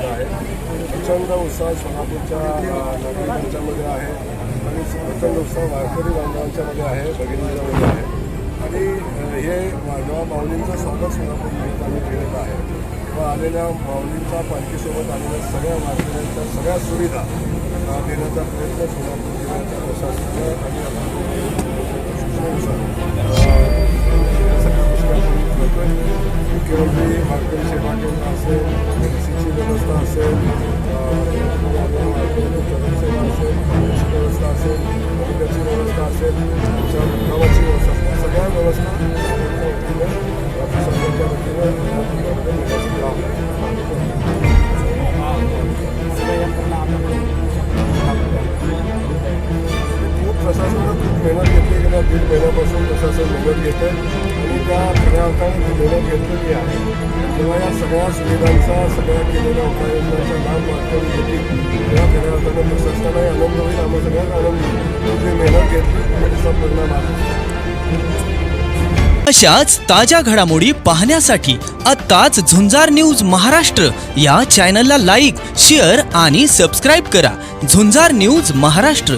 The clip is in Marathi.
प्रचंड उत्साह सोलापूरच्या नागरिकांच्यामध्ये आहे. आणि प्रचंड उत्साह वारकरी बांधवांच्यामध्ये आहे भगिनींच्यामध्ये आहे. आणि हे मा- जेव्हा माऊलींचं स्वागत सोलापूर जिल्ह्यात आम्ही केलेलं आहे व आलेल्या माऊलींच्या पालखीसोबत आलेल्या सगळ्या वारकऱ्यांच्या सगळ्या सुविधा देण्याचा प्रयत्न सोलापूर जिल्ह्याच्या प्रशासनानं आणि hacer, en que si Chile está haciendo, a lo está haciendo, Chile lo está haciendo, Bolivia Chile lo está haciendo, Chile lo está haciendo, Chile lo está haciendo, Chile lo está haciendo, मेहनत घेतली गेल्या दीड महिन्यापासून प्रशासन मेहनत घेत आणि त्या खऱ्या अर्थाने ती मेहनत घेतलेली आहे. तेव्हा या सगळ्या सुविधांचा सगळ्या केलेल्या उपाययोजनांचा लाभ वाटून घेतील तेव्हा खऱ्या अर्थाने प्रशासनालाही आनंद होईल आम्हा सगळ्यांना आनंद होईल. जी मेहनत घेतली त्याचा परिणाम आहे. अशाच ताज्या घडामोडी पाहण्यासाठी आत्ताच झुंजार न्यूज महाराष्ट्र या चॅनलला लाईक शेअर आणि सबस्क्राईब करा. झुंजार न्यूज महाराष्ट्र.